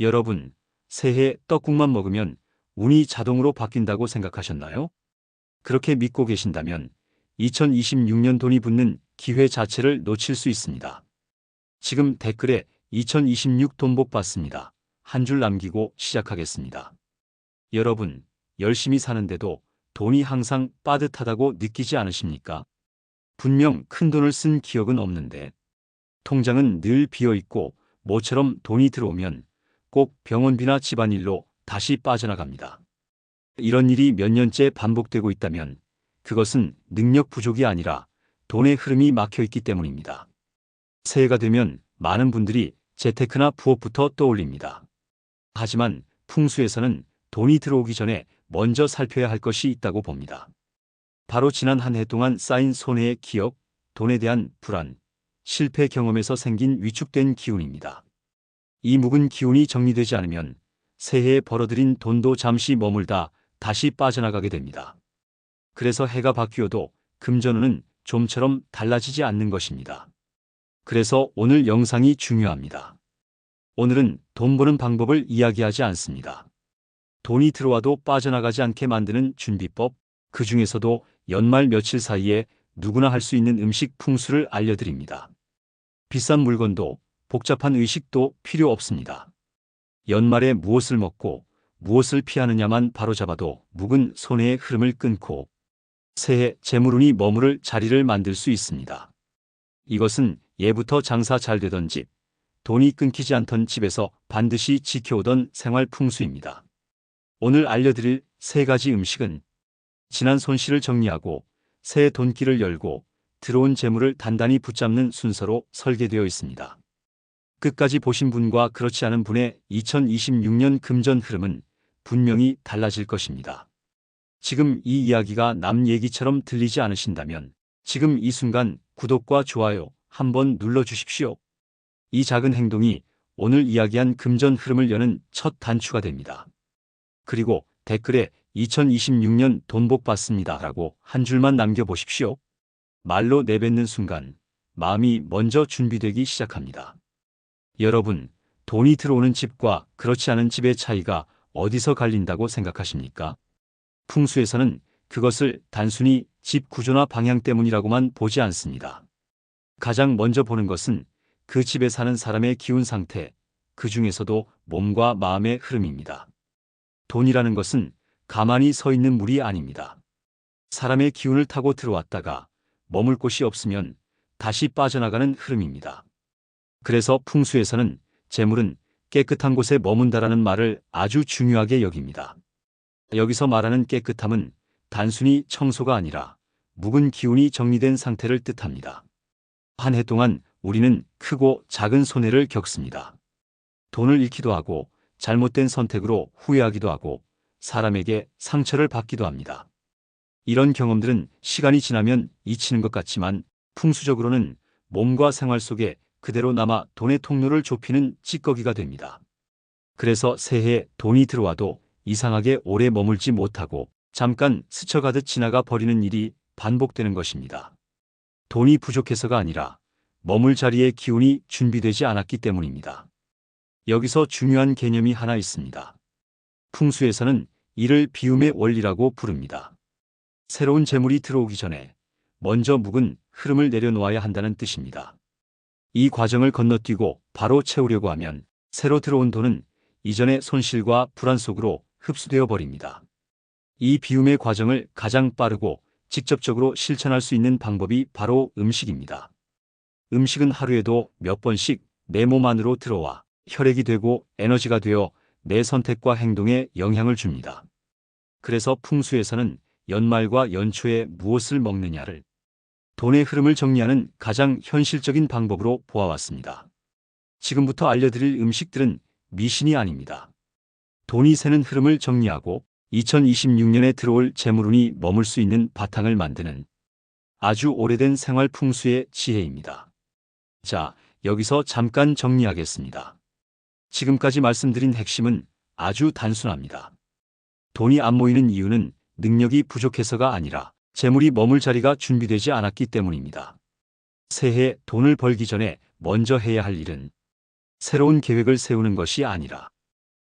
여러분, 새해 떡국만 먹으면 운이 자동으로 바뀐다고 생각하셨나요? 그렇게 믿고 계신다면 2026년 돈이 붙는 기회 자체를 놓칠 수 있습니다. 지금 댓글에 2026 돈복 받습니다. 한 줄 남기고 시작하겠습니다. 여러분, 열심히 사는데도 돈이 항상 빠듯하다고 느끼지 않으십니까? 분명 큰 돈을 쓴 기억은 없는데 통장은 늘 비어 있고 모처럼 돈이 들어오면 꼭 병원비나 집안일로 다시 빠져나갑니다. 이런 일이 몇 년째 반복되고 있다면 그것은 능력 부족이 아니라 돈의 흐름이 막혀 있기 때문입니다. 새해가 되면 많은 분들이 재테크나 부업부터 떠올립니다. 하지만 풍수에서는 돈이 들어오기 전에 먼저 살펴야 할 것이 있다고 봅니다. 바로 지난 한 해 동안 쌓인 손해의 기억, 돈에 대한 불안, 실패 경험에서 생긴 위축된 기운입니다. 이 묵은 기운이 정리되지 않으면 새해에 벌어들인 돈도 잠시 머물다 다시 빠져나가게 됩니다. 그래서 해가 바뀌어도 금전운은 좀처럼 달라지지 않는 것입니다. 그래서 오늘 영상이 중요합니다. 오늘은 돈 버는 방법을 이야기하지 않습니다. 돈이 들어와도 빠져나가지 않게 만드는 준비법, 그 중에서도 연말 며칠 사이에 누구나 할 수 있는 음식 풍수를 알려드립니다. 비싼 물건도 복잡한 의식도 필요 없습니다. 연말에 무엇을 먹고 무엇을 피하느냐만 바로잡아도 묵은 손해의 흐름을 끊고 새해 재물운이 머무를 자리를 만들 수 있습니다. 이것은 예부터 장사 잘 되던 집, 돈이 끊기지 않던 집에서 반드시 지켜오던 생활 풍수입니다. 오늘 알려드릴 세 가지 음식은 지난 손실을 정리하고 새 돈길을 열고 들어온 재물을 단단히 붙잡는 순서로 설계되어 있습니다. 끝까지 보신 분과 그렇지 않은 분의 2026년 금전 흐름은 분명히 달라질 것입니다. 지금 이 이야기가 남 얘기처럼 들리지 않으신다면 지금 이 순간 구독과 좋아요 한번 눌러주십시오. 이 작은 행동이 오늘 이야기한 금전 흐름을 여는 첫 단추가 됩니다. 그리고 댓글에 2026년 돈복 받습니다 라고 한 줄만 남겨보십시오. 말로 내뱉는 순간 마음이 먼저 준비되기 시작합니다. 여러분, 돈이 들어오는 집과 그렇지 않은 집의 차이가 어디서 갈린다고 생각하십니까? 풍수에서는 그것을 단순히 집 구조나 방향 때문이라고만 보지 않습니다. 가장 먼저 보는 것은 그 집에 사는 사람의 기운 상태, 그 중에서도 몸과 마음의 흐름입니다. 돈이라는 것은 가만히 서 있는 물이 아닙니다. 사람의 기운을 타고 들어왔다가 머물 곳이 없으면 다시 빠져나가는 흐름입니다. 그래서 풍수에서는 재물은 깨끗한 곳에 머문다라는 말을 아주 중요하게 여깁니다. 여기서 말하는 깨끗함은 단순히 청소가 아니라 묵은 기운이 정리된 상태를 뜻합니다. 한 해 동안 우리는 크고 작은 손해를 겪습니다. 돈을 잃기도 하고 잘못된 선택으로 후회하기도 하고 사람에게 상처를 받기도 합니다. 이런 경험들은 시간이 지나면 잊히는 것 같지만 풍수적으로는 몸과 생활 속에 그대로 남아 돈의 통로를 좁히는 찌꺼기가 됩니다. 그래서 새해에 돈이 들어와도 이상하게 오래 머물지 못하고 잠깐 스쳐가듯 지나가 버리는 일이 반복되는 것입니다. 돈이 부족해서가 아니라 머물 자리의 기운이 준비되지 않았기 때문입니다. 여기서 중요한 개념이 하나 있습니다. 풍수에서는 이를 비움의 원리라고 부릅니다. 새로운 재물이 들어오기 전에 먼저 묵은 흐름을 내려놓아야 한다는 뜻입니다. 이 과정을 건너뛰고 바로 채우려고 하면 새로 들어온 돈은 이전의 손실과 불안 속으로 흡수되어 버립니다. 이 비움의 과정을 가장 빠르고 직접적으로 실천할 수 있는 방법이 바로 음식입니다. 음식은 하루에도 몇 번씩 내 몸 안으로 들어와 혈액이 되고 에너지가 되어 내 선택과 행동에 영향을 줍니다. 그래서 풍수에서는 연말과 연초에 무엇을 먹느냐를 돈의 흐름을 정리하는 가장 현실적인 방법으로 보아왔습니다. 지금부터 알려드릴 음식들은 미신이 아닙니다. 돈이 새는 흐름을 정리하고 2026년에 들어올 재물운이 머물 수 있는 바탕을 만드는 아주 오래된 생활 풍수의 지혜입니다. 자, 여기서 잠깐 정리하겠습니다. 지금까지 말씀드린 핵심은 아주 단순합니다. 돈이 안 모이는 이유는 능력이 부족해서가 아니라 재물이 머물 자리가 준비되지 않았기 때문입니다. 새해 돈을 벌기 전에 먼저 해야 할 일은 새로운 계획을 세우는 것이 아니라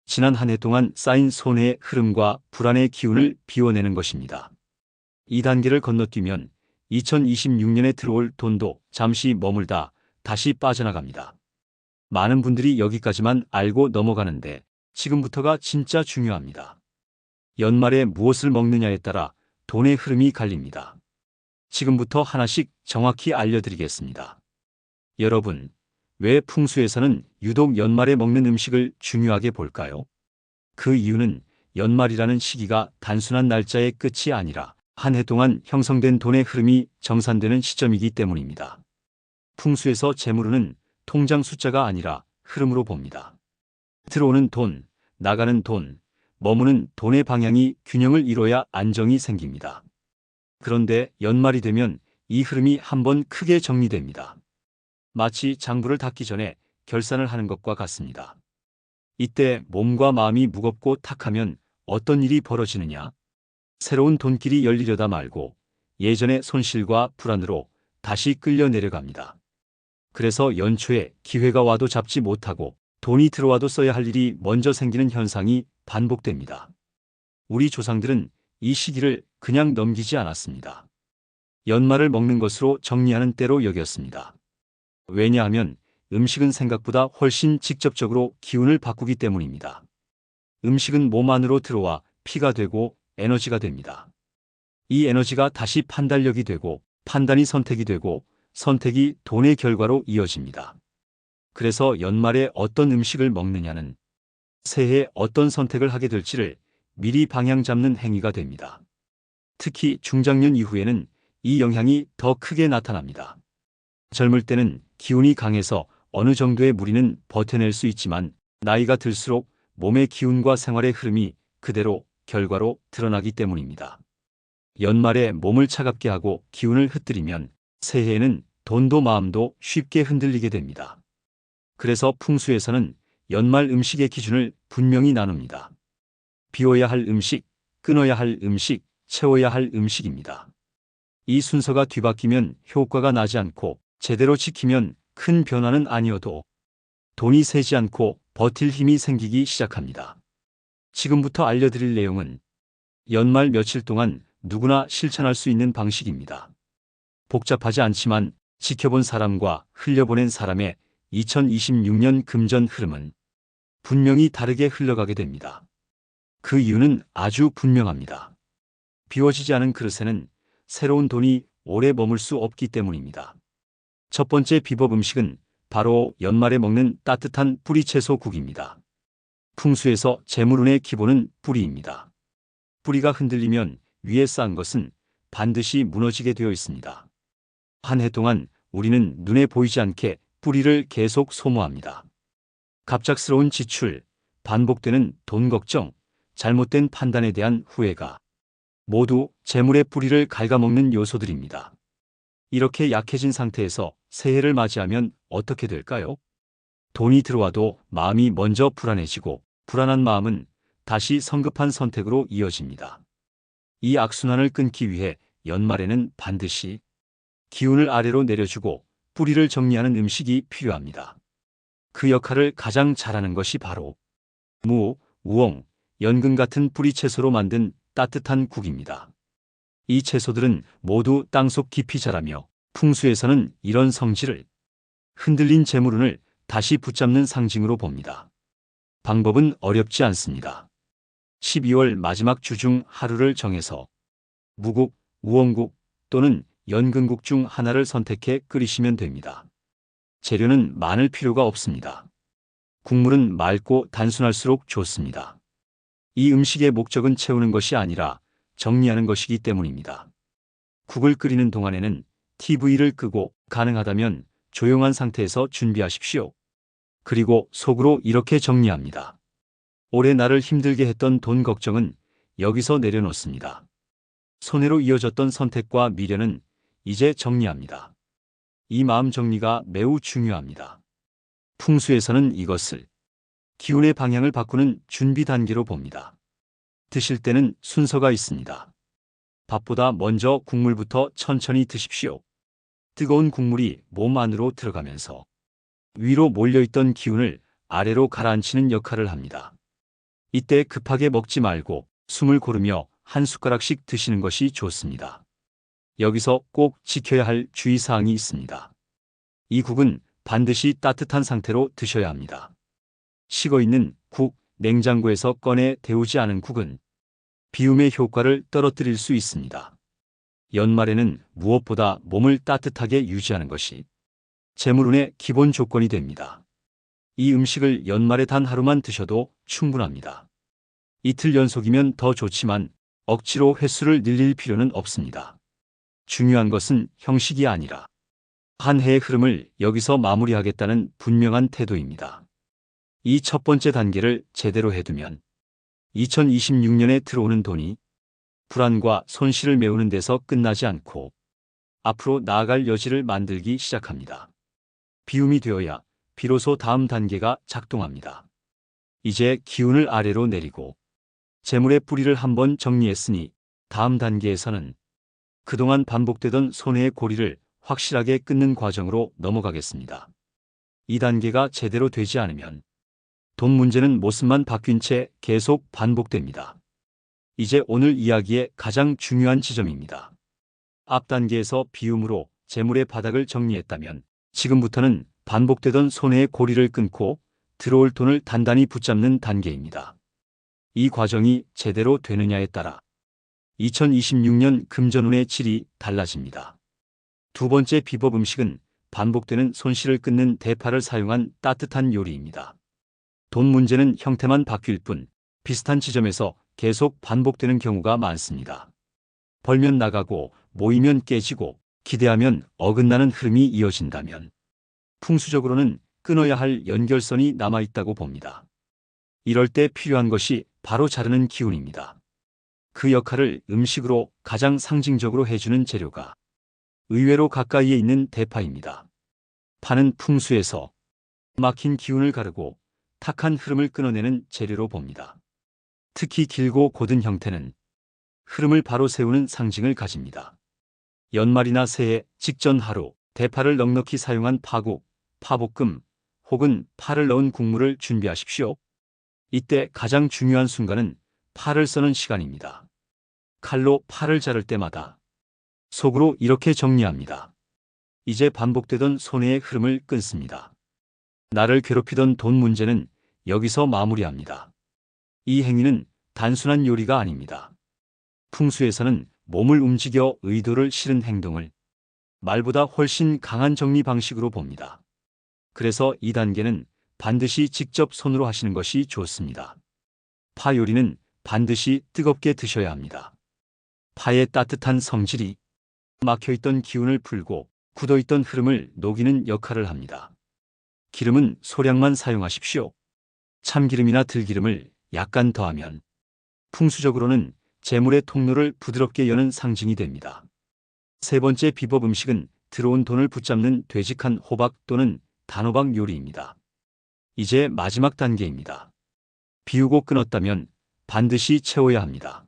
지난 한 해 동안 쌓인 손해의 흐름과 불안의 기운을 비워내는 것입니다. 이 단계를 건너뛰면 2026년에 들어올 돈도 잠시 머물다 다시 빠져나갑니다. 많은 분들이 여기까지만 알고 넘어가는데 지금부터가 진짜 중요합니다. 연말에 무엇을 먹느냐에 따라 돈의 흐름이 갈립니다. 지금부터 하나씩 정확히 알려드리겠습니다. 여러분, 왜 풍수에서는 유독 연말에 먹는 음식을 중요하게 볼까요? 그 이유는 연말이라는 시기가 단순한 날짜의 끝이 아니라 한 해 동안 형성된 돈의 흐름이 정산되는 시점이기 때문입니다. 풍수에서 재물은 통장 숫자가 아니라 흐름으로 봅니다. 들어오는 돈, 나가는 돈, 머무는 돈의 방향이 균형을 이뤄야 안정이 생깁니다. 그런데 연말이 되면 이 흐름이 한번 크게 정리됩니다. 마치 장부를 닫기 전에 결산을 하는 것과 같습니다. 이때 몸과 마음이 무겁고 탁하면 어떤 일이 벌어지느냐? 새로운 돈길이 열리려다 말고 예전의 손실과 불안으로 다시 끌려 내려갑니다. 그래서 연초에 기회가 와도 잡지 못하고 돈이 들어와도 써야 할 일이 먼저 생기는 현상이 반복됩니다. 우리 조상들은 이 시기를 그냥 넘기지 않았습니다. 연말을 먹는 것으로 정리하는 때로 여겼습니다. 왜냐하면 음식은 생각보다 훨씬 직접적으로 기운을 바꾸기 때문입니다. 음식은 몸 안으로 들어와 피가 되고 에너지가 됩니다. 이 에너지가 다시 판단력이 되고 판단이 선택이 되고 선택이 돈의 결과로 이어집니다. 그래서 연말에 어떤 음식을 먹느냐는 새해에 어떤 선택을 하게 될지를 미리 방향 잡는 행위가 됩니다. 특히 중장년 이후에는 이 영향이 더 크게 나타납니다. 젊을 때는 기운이 강해서 어느 정도의 무리는 버텨낼 수 있지만 나이가 들수록 몸의 기운과 생활의 흐름이 그대로 결과로 드러나기 때문입니다. 연말에 몸을 차갑게 하고 기운을 흩뜨리면 새해에는 돈도 마음도 쉽게 흔들리게 됩니다. 그래서 풍수에서는 연말 음식의 기준을 분명히 나눕니다. 비워야 할 음식, 끊어야 할 음식, 채워야 할 음식입니다. 이 순서가 뒤바뀌면 효과가 나지 않고 제대로 지키면 큰 변화는 아니어도 돈이 새지 않고 버틸 힘이 생기기 시작합니다. 지금부터 알려드릴 내용은 연말 며칠 동안 누구나 실천할 수 있는 방식입니다. 복잡하지 않지만 지켜본 사람과 흘려보낸 사람의 2026년 금전 흐름은 분명히 다르게 흘러가게 됩니다. 그 이유는 아주 분명합니다. 비워지지 않은 그릇에는 새로운 돈이 오래 머물 수 없기 때문입니다. 첫 번째 비법 음식은 바로 연말에 먹는 따뜻한 뿌리채소 국입니다. 풍수에서 재물운의 기본은 뿌리입니다. 뿌리가 흔들리면 위에 쌓은 것은 반드시 무너지게 되어 있습니다. 한 해 동안 우리는 눈에 보이지 않게 뿌리를 계속 소모합니다. 갑작스러운 지출, 반복되는 돈 걱정, 잘못된 판단에 대한 후회가 모두 재물의 뿌리를 갉아먹는 요소들입니다. 이렇게 약해진 상태에서 새해를 맞이하면 어떻게 될까요? 돈이 들어와도 마음이 먼저 불안해지고 불안한 마음은 다시 성급한 선택으로 이어집니다. 이 악순환을 끊기 위해 연말에는 반드시 기운을 아래로 내려주고 뿌리를 정리하는 음식이 필요합니다. 그 역할을 가장 잘하는 것이 바로 무, 우엉, 연근 같은 뿌리 채소로 만든 따뜻한 국입니다. 이 채소들은 모두 땅속 깊이 자라며 풍수에서는 이런 성질을 흔들린 재물운을 다시 붙잡는 상징으로 봅니다. 방법은 어렵지 않습니다. 12월 마지막 주 중 하루를 정해서 무국, 우엉국 또는 연근국 중 하나를 선택해 끓이시면 됩니다. 재료는 많을 필요가 없습니다. 국물은 맑고 단순할수록 좋습니다. 이 음식의 목적은 채우는 것이 아니라 정리하는 것이기 때문입니다. 국을 끓이는 동안에는 TV를 끄고 가능하다면 조용한 상태에서 준비하십시오. 그리고 속으로 이렇게 정리합니다. 올해 나를 힘들게 했던 돈 걱정은 여기서 내려놓습니다. 손해로 이어졌던 선택과 미련은 이제 정리합니다. 이 마음 정리가 매우 중요합니다. 풍수에서는 이것을 기운의 방향을 바꾸는 준비 단계로 봅니다. 드실 때는 순서가 있습니다. 밥보다 먼저 국물부터 천천히 드십시오. 뜨거운 국물이 몸 안으로 들어가면서 위로 몰려있던 기운을 아래로 가라앉히는 역할을 합니다. 이때 급하게 먹지 말고 숨을 고르며 한 숟가락씩 드시는 것이 좋습니다. 여기서 꼭 지켜야 할 주의사항이 있습니다. 이 국은 반드시 따뜻한 상태로 드셔야 합니다. 식어 있는 국, 냉장고에서 꺼내 데우지 않은 국은 비움의 효과를 떨어뜨릴 수 있습니다. 연말에는 무엇보다 몸을 따뜻하게 유지하는 것이 재물운의 기본 조건이 됩니다. 이 음식을 연말에 단 하루만 드셔도 충분합니다. 이틀 연속이면 더 좋지만 억지로 횟수를 늘릴 필요는 없습니다. 중요한 것은 형식이 아니라 한 해의 흐름을 여기서 마무리하겠다는 분명한 태도입니다. 이 첫 번째 단계를 제대로 해두면 2026년에 들어오는 돈이 불안과 손실을 메우는 데서 끝나지 않고 앞으로 나아갈 여지를 만들기 시작합니다. 비움이 되어야 비로소 다음 단계가 작동합니다. 이제 기운을 아래로 내리고 재물의 뿌리를 한번 정리했으니 다음 단계에서는 그동안 반복되던 손해의 고리를 확실하게 끊는 과정으로 넘어가겠습니다. 이 단계가 제대로 되지 않으면 돈 문제는 모습만 바뀐 채 계속 반복됩니다. 이제 오늘 이야기의 가장 중요한 지점입니다. 앞 단계에서 비움으로 재물의 바닥을 정리했다면 지금부터는 반복되던 손해의 고리를 끊고 들어올 돈을 단단히 붙잡는 단계입니다. 이 과정이 제대로 되느냐에 따라 2026년 금전운의 질이 달라집니다. 두 번째 비법 음식은 반복되는 손실을 끊는 대파를 사용한 따뜻한 요리입니다. 돈 문제는 형태만 바뀔 뿐 비슷한 지점에서 계속 반복되는 경우가 많습니다. 벌면 나가고 모이면 깨지고 기대하면 어긋나는 흐름이 이어진다면 풍수적으로는 끊어야 할 연결선이 남아있다고 봅니다. 이럴 때 필요한 것이 바로 자르는 기운입니다. 그 역할을 음식으로 가장 상징적으로 해주는 재료가 의외로 가까이에 있는 대파입니다. 파는 풍수에서 막힌 기운을 가르고 탁한 흐름을 끊어내는 재료로 봅니다. 특히 길고 곧은 형태는 흐름을 바로 세우는 상징을 가집니다. 연말이나 새해 직전 하루 대파를 넉넉히 사용한 파국, 파볶음 혹은 파를 넣은 국물을 준비하십시오. 이때 가장 중요한 순간은 파를 써는 시간입니다. 칼로 파를 자를 때마다 속으로 이렇게 정리합니다. 이제 반복되던 손해의 흐름을 끊습니다. 나를 괴롭히던 돈 문제는 여기서 마무리합니다. 이 행위는 단순한 요리가 아닙니다. 풍수에서는 몸을 움직여 의도를 실은 행동을 말보다 훨씬 강한 정리 방식으로 봅니다. 그래서 이 단계는 반드시 직접 손으로 하시는 것이 좋습니다. 파 요리는 반드시 뜨겁게 드셔야 합니다. 파의 따뜻한 성질이 막혀있던 기운을 풀고 굳어있던 흐름을 녹이는 역할을 합니다. 기름은 소량만 사용하십시오. 참기름이나 들기름을 약간 더하면 풍수적으로는 재물의 통로를 부드럽게 여는 상징이 됩니다. 세 번째 비법 음식은 들어온 돈을 붙잡는 되직한 호박 또는 단호박 요리입니다. 이제 마지막 단계입니다. 비우고 끊었다면 반드시 채워야 합니다.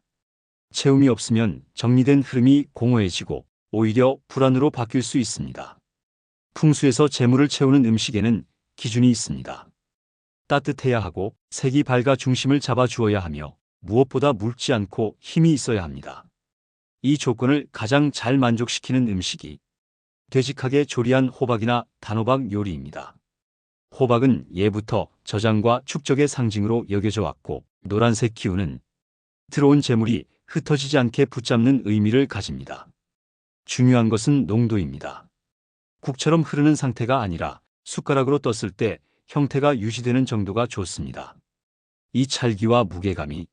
채움이 없으면 정리된 흐름이 공허해지고 오히려 불안으로 바뀔 수 있습니다. 풍수에서 재물을 채우는 음식에는 기준이 있습니다. 따뜻해야 하고 색이 밝아 중심을 잡아 주어야 하며 무엇보다 묽지 않고 힘이 있어야 합니다. 이 조건을 가장 잘 만족시키는 음식이 되직하게 조리한 호박이나 단호박 요리입니다. 호박은 예부터 저장과 축적의 상징으로 여겨져 왔고 노란색 기운은 들어온 재물이 흩어지지 않게 붙잡는 의미를 가집니다. 중요한 것은 농도입니다. 국처럼 흐르는 상태가 아니라 숟가락으로 떴을 때 형태가 유지되는 정도가 좋습니다. 이 찰기와 무게감이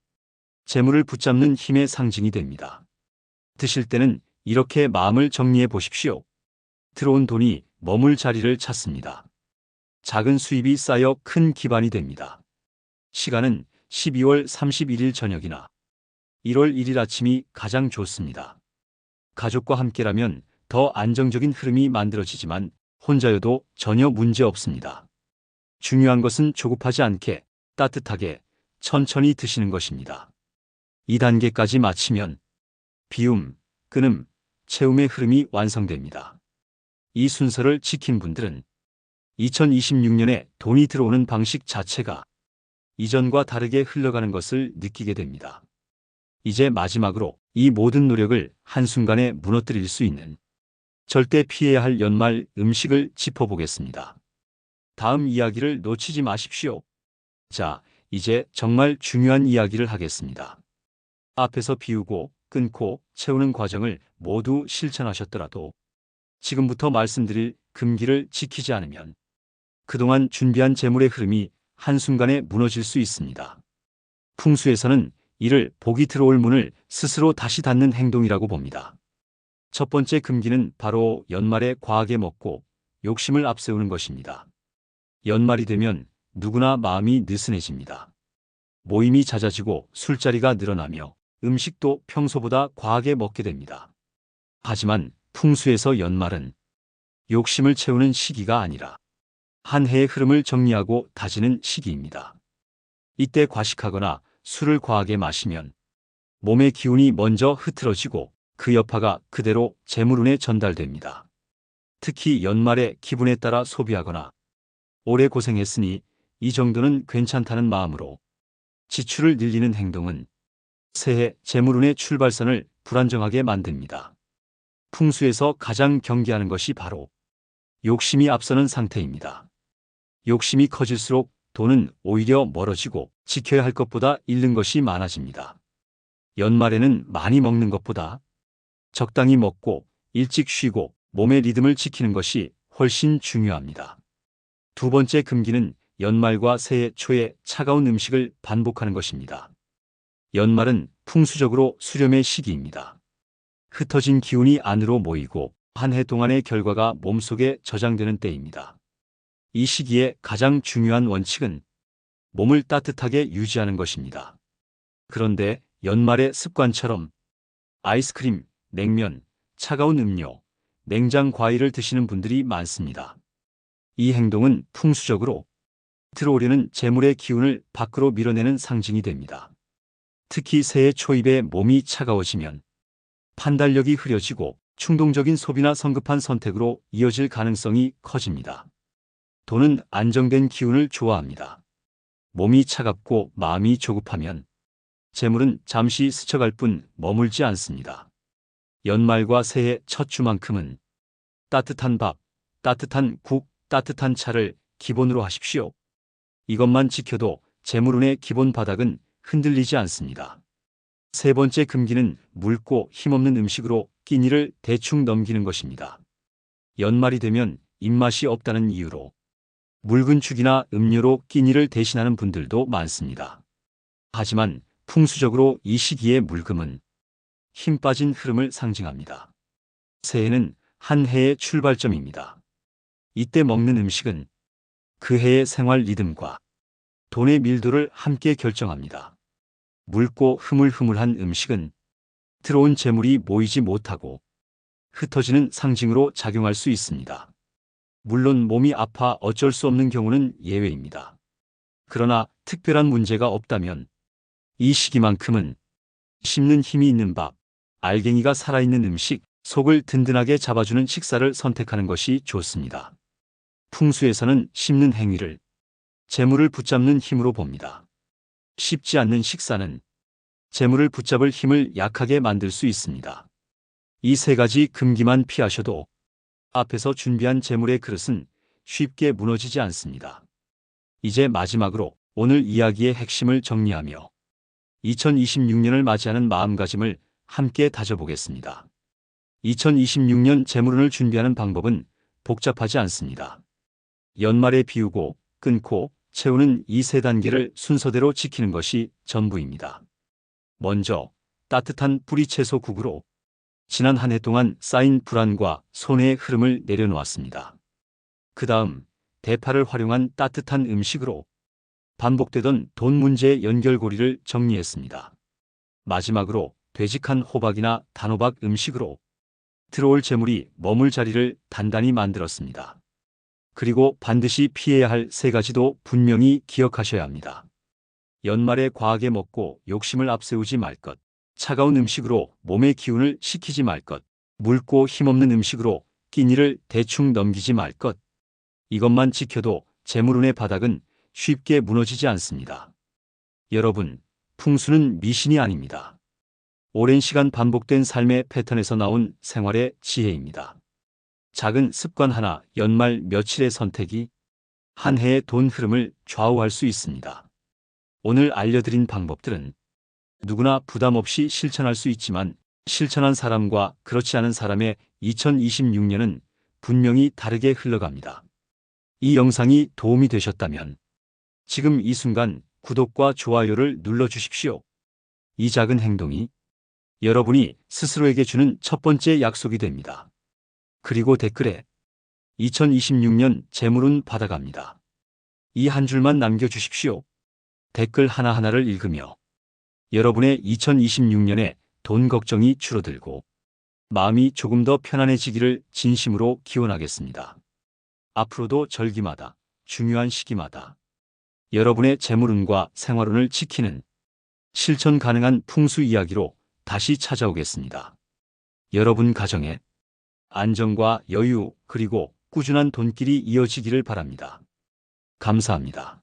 재물을 붙잡는 힘의 상징이 됩니다. 드실 때는 이렇게 마음을 정리해 보십시오. 들어온 돈이 머물 자리를 찾습니다. 작은 수입이 쌓여 큰 기반이 됩니다. 시간은 12월 31일 저녁이나 1월 1일 아침이 가장 좋습니다. 가족과 함께라면 더 안정적인 흐름이 만들어지지만 혼자여도 전혀 문제 없습니다. 중요한 것은 조급하지 않게 따뜻하게 천천히 드시는 것입니다. 2단계까지 마치면 비움, 끊음, 채움의 흐름이 완성됩니다. 이 순서를 지킨 분들은 2026년에 돈이 들어오는 방식 자체가 이전과 다르게 흘러가는 것을 느끼게 됩니다. 이제 마지막으로 이 모든 노력을 한순간에 무너뜨릴 수 있는 절대 피해야 할 연말 음식을 짚어보겠습니다. 다음 이야기를 놓치지 마십시오. 자, 이제 정말 중요한 이야기를 하겠습니다. 앞에서 비우고 끊고 채우는 과정을 모두 실천하셨더라도 지금부터 말씀드릴 금기를 지키지 않으면 그동안 준비한 재물의 흐름이 한순간에 무너질 수 있습니다. 풍수에서는 이를 복이 들어올 문을 스스로 다시 닫는 행동이라고 봅니다. 첫 번째 금기는 바로 연말에 과하게 먹고 욕심을 앞세우는 것입니다. 연말이 되면 누구나 마음이 느슨해집니다. 모임이 잦아지고 술자리가 늘어나며 음식도 평소보다 과하게 먹게 됩니다. 하지만 풍수에서 연말은 욕심을 채우는 시기가 아니라 한 해의 흐름을 정리하고 다지는 시기입니다. 이때 과식하거나 술을 과하게 마시면 몸의 기운이 먼저 흐트러지고 그 여파가 그대로 재물운에 전달됩니다. 특히 연말에 기분에 따라 소비하거나 오래 고생했으니 이 정도는 괜찮다는 마음으로 지출을 늘리는 행동은 새해 재물운의 출발선을 불안정하게 만듭니다. 풍수에서 가장 경계하는 것이 바로 욕심이 앞서는 상태입니다. 욕심이 커질수록 돈은 오히려 멀어지고 지켜야 할 것보다 잃는 것이 많아집니다. 연말에는 많이 먹는 것보다 적당히 먹고 일찍 쉬고 몸의 리듬을 지키는 것이 훨씬 중요합니다. 두 번째 금기는 연말과 새해 초에 차가운 음식을 반복하는 것입니다. 연말은 풍수적으로 수렴의 시기입니다. 흩어진 기운이 안으로 모이고 한 해 동안의 결과가 몸속에 저장되는 때입니다. 이 시기에 가장 중요한 원칙은 몸을 따뜻하게 유지하는 것입니다. 그런데 연말의 습관처럼 아이스크림, 냉면, 차가운 음료, 냉장 과일을 드시는 분들이 많습니다. 이 행동은 풍수적으로 들어오려는 재물의 기운을 밖으로 밀어내는 상징이 됩니다. 특히 새해 초입에 몸이 차가워지면 판단력이 흐려지고 충동적인 소비나 성급한 선택으로 이어질 가능성이 커집니다. 돈은 안정된 기운을 좋아합니다. 몸이 차갑고 마음이 조급하면 재물은 잠시 스쳐갈 뿐 머물지 않습니다. 연말과 새해 첫 주만큼은 따뜻한 밥, 따뜻한 국, 따뜻한 차를 기본으로 하십시오. 이것만 지켜도 재물운의 기본 바닥은 흔들리지 않습니다. 세 번째 금기는 묽고 힘없는 음식으로 끼니를 대충 넘기는 것입니다. 연말이 되면 입맛이 없다는 이유로 죽이나 음료로 끼니를 대신하는 분들도 많습니다. 하지만 풍수적으로 이 시기의 묽음은 힘 빠진 흐름을 상징합니다. 새해는 한 해의 출발점입니다. 이때 먹는 음식은 그 해의 생활 리듬과 돈의 밀도를 함께 결정합니다. 묽고 흐물흐물한 음식은 들어온 재물이 모이지 못하고 흩어지는 상징으로 작용할 수 있습니다. 물론 몸이 아파 어쩔 수 없는 경우는 예외입니다. 그러나 특별한 문제가 없다면 이 시기만큼은 씹는 힘이 있는 밥, 알갱이가 살아있는 음식, 속을 든든하게 잡아주는 식사를 선택하는 것이 좋습니다. 풍수에서는 씹는 행위를 재물을 붙잡는 힘으로 봅니다. 쉽지 않는 식사는 재물을 붙잡을 힘을 약하게 만들 수 있습니다. 이 세 가지 금기만 피하셔도 앞에서 준비한 재물의 그릇은 쉽게 무너지지 않습니다. 이제 마지막으로 오늘 이야기의 핵심을 정리하며 2026년을 맞이하는 마음가짐을 함께 다져보겠습니다. 2026년 재물운을 준비하는 방법은 복잡하지 않습니다. 연말에 비우고 끊고 채우는 이 세 단계를 순서대로 지키는 것이 전부입니다. 먼저 따뜻한 뿌리채소 국으로 지난 한 해 동안 쌓인 불안과 손해의 흐름을 내려놓았습니다. 그 다음 대파를 활용한 따뜻한 음식으로 반복되던 돈 문제의 연결고리를 정리했습니다. 마지막으로 되직한 호박이나 단호박 음식으로 들어올 재물이 머물 자리를 단단히 만들었습니다. 그리고 반드시 피해야 할 세 가지도 분명히 기억하셔야 합니다. 연말에 과하게 먹고 욕심을 앞세우지 말 것, 차가운 음식으로 몸의 기운을 식히지 말 것, 묽고 힘없는 음식으로 끼니를 대충 넘기지 말 것. 이것만 지켜도 재물운의 바닥은 쉽게 무너지지 않습니다. 여러분, 풍수는 미신이 아닙니다. 오랜 시간 반복된 삶의 패턴에서 나온 생활의 지혜입니다. 작은 습관 하나, 연말 며칠의 선택이 한 해의 돈 흐름을 좌우할 수 있습니다. 오늘 알려드린 방법들은 누구나 부담 없이 실천할 수 있지만 실천한 사람과 그렇지 않은 사람의 2026년은 분명히 다르게 흘러갑니다. 이 영상이 도움이 되셨다면 지금 이 순간 구독과 좋아요를 눌러주십시오. 이 작은 행동이 여러분이 스스로에게 주는 첫 번째 약속이 됩니다. 그리고 댓글에 2026년 재물은 받아갑니다. 이 한 줄만 남겨주십시오. 댓글 하나하나를 읽으며 여러분의 2026년에 돈 걱정이 줄어들고 마음이 조금 더 편안해지기를 진심으로 기원하겠습니다. 앞으로도 절기마다 중요한 시기마다 여러분의 재물운과 생활운을 지키는 실천 가능한 풍수 이야기로 다시 찾아오겠습니다. 여러분 가정에 안정과 여유 그리고 꾸준한 돈길이 이어지기를 바랍니다. 감사합니다.